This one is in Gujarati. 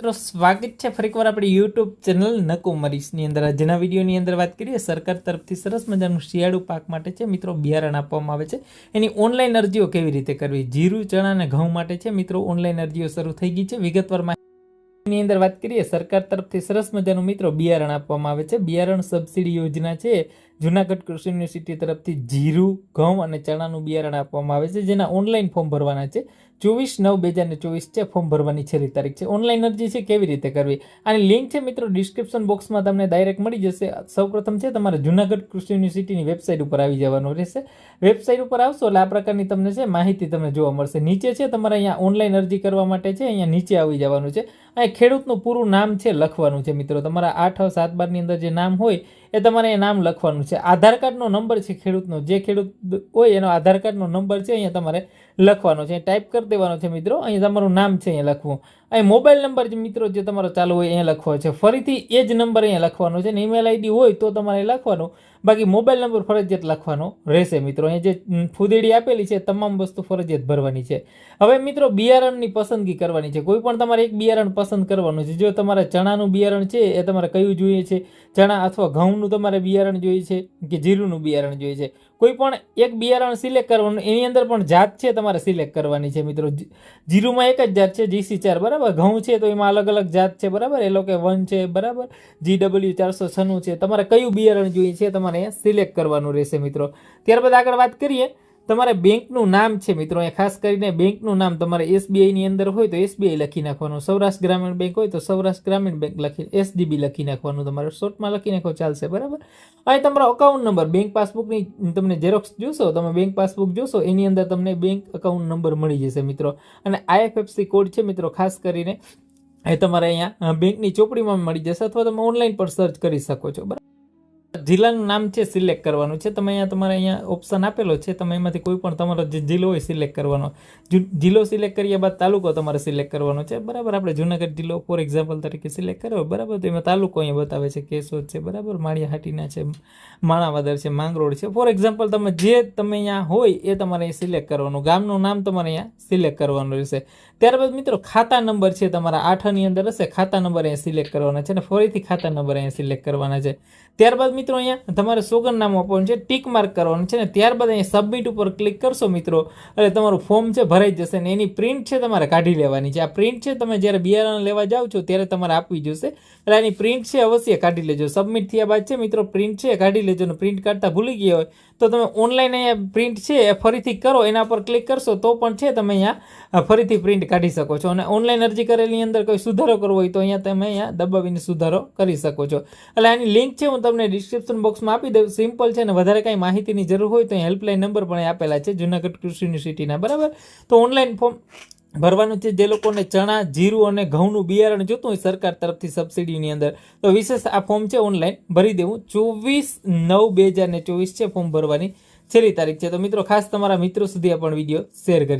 મિત્રો, સ્વાગત છે ફરીકવાર આપણી યુટ્યુબ ચેનલ નકુમરીશની અંદર. આજના વિડીયોની અંદર વાત કરીએ, સરકાર તરફથી સરસ મજાનું શિયાળુ પાક માટે છે મિત્રો, બિયારણ આપવામાં આવે છે. એની ઓનલાઈન અરજીઓ કેવી રીતે કરવી? જીરું, ચણા અને ઘઉં માટે છે મિત્રો ઓનલાઈન અરજીઓ શરૂ થઈ ગઈ છે. વિગતવાર માહિતીની અંદર વાત કરીએ, સરકાર તરફથી સરસ મજાનું મિત્રો બિયારણ આપવામાં આવે છે. બિયારણ સબસિડી યોજના છે જુનાગઢ કૃષિ યુનિવર્સિટી તરફથી જીરું, ઘઉં અને ચણાનું બિયારણ આપવામાં આવે છે, જેના ઓનલાઈન ફોર્મ ભરવાના છે. ચોવીસ નવ બે હજાર ચોવીસ છે, ફોર્મ ભરવાની છેલ્લી તારીખ છે. ઓનલાઈન અરજી છે, કેવી રીતે કરવી? આની લિંક છે મિત્રો ડિસ્ક્રિપ્શન બોક્સમાં તમને ડાયરેક્ટ મળી જશે. સૌપ્રથમ છે, તમારે જુનાગઢ કૃષિ યુનિવર્સિટીની વેબસાઇટ ઉપર આવી જવાનું રહેશે. વેબસાઇટ ઉપર આવશો એટલે આ પ્રકારની તમને છે, માહિતી તમને જોવા મળશે. નીચે છે, તમારે અહીંયા ઓનલાઈન અરજી કરવા માટે છે, અહીંયા નીચે આવી જવાનું છે. અહીંયા ખેડૂતનું પૂરું નામ છે, લખવાનું છે મિત્રો. તમારા આઠ સાત બારની અંદર જે નામ હોય એ તમારે એ નામ લખવાનું છે. આધાર કાર્ડનો નંબર છે ખેડૂતનો. જે ખેડૂત હોય એનો આધાર કાર્ડનો નંબર છે, અહીંયા તમારે લખવાનો છે. ટાઈપ કરી દેવાનો છે મિત્રો. અહીં તમારું નામ છે અહીંયા લખવું. અહીં મોબાઈલ નંબર જે મિત્રો જે તમારો ચાલુ હોય અહીંયા લખવાનો છે. ફરીથી એ જ નંબર અહીંયા લખવાનો છે ને ઈમેલ આઈડી હોય તો તમારે લખવાનું. બાકી મોબાઈલ નંબર ફરજિયાત લખવાનો રહેશે મિત્રો. અહીંયા જે ફૂદેડી આપેલી છે તમામ વસ્તુ ફરજિયાત ભરવાની છે. હવે મિત્રો બિયારણની પસંદગી કરવાની છે. કોઈ પણ તમારે એક બિયારણ પસંદ કરવાનું છે. જો તમારે ચણાનું બિયારણ છે એ તમારે કયું જોઈએ છે? ચણા અથવા ઘઉંનું તમારે બિયારણ જોઈએ છે કે જીરુંનું બિયારણ જોઈએ છે? કોઈ પણ એક બિયારણ સિલેક્ટ કરવાનું, એની અંદર પણ જાત છે તમારે સિલેક્ટ કરવાની છે મિત્રો. જીરુંમાં એક જ જાત છે જીસી ચાર, બરાબર? ઘઉં છે તો એમાં અલગ અલગ જાત છે, બરાબર? એ લોકો વન છે, બરાબર? જી ડબલ્યુ ચારસો છન્નું છે. તમારે કયું બિયારણ જોઈએ છે તમારે સિલેક્ટ કરવાનું રહેશે મિત્રો. ત્યારબાદ આગળ વાત કરીએ. તમારે બેંકનું નામ છે મિત્રો. અહીંયા ખાસ કરીને બેંકનું નામ તમારે એસબીઆઈની અંદર હોય તો એસબીઆઈ લખી નાખવાનું. સૌરાષ્ટ્ર ગ્રામીણ બેંક હોય તો સૌરાષ્ટ્ર ગ્રામીણ બેંક લખી એસડીબી લખી નાખવાનું તમારે. શોર્ટમાં લખી નાખો, ચાલશે. બરાબર? અહીં તમારો અકાઉન્ટ નંબર બેંક પાસબુકની તમને ઝેરોક્સ જોશો, તમે બેંક પાસબુક જોશો, એની અંદર તમને બેંક અકાઉન્ટ નંબર મળી જશે મિત્રો. અને આઈએફએફસી કોડ છે મિત્રો, ખાસ કરીને એ તમારે અહીંયા બેંકની ચોપડીમાં મળી જશે અથવા તમે ઓનલાઈન પર સર્ચ કરી શકો છો. બરાબર? જિલ્લાનું નામ છે સિલેક્ટ કરવાનું છે. તમે અહીંયા તમારે અહીંયા ઓપ્શન આપેલો છે. તમે એમાંથી કોઈ પણ તમારો જે જિલ્લો હોય સિલેક્ટ કરવાનો. જિલ્લો સિલેક્ટ કર્યા બાદ તાલુકો તમારે સિલેક્ટ કરવાનો છે. બરાબર, આપણે જુનાગઢ જિલ્લો ફોર એક્ઝામ્પલ તરીકે સિલેક્ટ કર્યો. બરાબર, તો એમાં તાલુકો અહીંયા બતાવે છે. કેશોદ છે, બરાબર માળિયાહાટીના છે, માણાવદર છે, માંગરોળ છે. ફોર એક્ઝામ્પલ તમે જે તમે અહીંયા હોય એ તમારે અહીં સિલેક્ટ કરવાનું. ગામનું નામ તમારે અહીંયા સિલેક્ટ કરવાનું રહેશે. ત્યારબાદ મિત્રો, ખાતા નંબર છે તમારા આઠની અંદર હશે. ખાતા નંબર અહીંયા સિલેક્ટ કરવાના છે અને ફરીથી ખાતા નંબર અહીંયા સિલેક્ટ કરવાના છે. ત્યારબાદ મિત્રો અહીંયા તમારે સોગંદનામું આપવાનું છે, ટીક માર્ક કરવાનું છે ને ત્યારબાદ અહીંયા સબમિટ ઉપર ક્લિક કરશો મિત્રો, એટલે તમારું ફોર્મ છે, ભરાઈ જશે ને એની પ્રિન્ટ છે તમારે કાઢી લેવાની છે. આ પ્રિન્ટ છે તમે જ્યારે બિયારણ લેવા જાઓ છો ત્યારે તમારે આપવી જોશે, એટલે એની પ્રિન્ટ છે અવશ્ય કાઢી લેજો. સબમિટ થયા બાદ છે મિત્રો પ્રિન્ટ છે, કાઢી લેજો ને પ્રિન્ટ કાઢતા ભૂલી ગયા હોય તો તમે ઓનલાઈન અહીંયા પ્રિન્ટ છે એ ફરીથી કરો, એના પર ક્લિક કરશો તો પણ છે તમે અહીંયા ફરીથી પ્રિન્ટ કાઢી શકો છો. અને ઓનલાઈન અરજી કરેલી અંદર કોઈ સુધારો કરવો હોય તો અહીંયા તમે અહીંયા દબાવીને સુધારો કરી શકો છો. એટલે આની લિંક છે હું તમને ડિસ્ક્રિપ્શન બોક્સમાં આપી દઉં. સિમ્પલ છે અને વધારે કાંઈ માહિતીની જરૂર હોય તો અહીંયા હેલ્પલાઇન નંબર પણ આપેલા છે, જૂનાગઢ કૃષિ યુનિવર્સિટીના બરાબર? તો ઓનલાઈન ફોર્મ ભરવાનું છે. જે લોકોને ચણા, જીરું અને ઘઉંનું બિયારણ જોતું હોય સરકાર તરફથી સબસિડીની અંદર, તો વિશેષ આ ફોર્મ છે ઓનલાઈન. ભરી દેવું. ચોવીસ નવ બે હજાર ચોવીસ છે ફોર્મ ભરવાની છેલ્લી તારીખ છે. તો મિત્રો, ખાસ તમારા મિત્રો સુધી આ પણ વીડિયો શેર કરી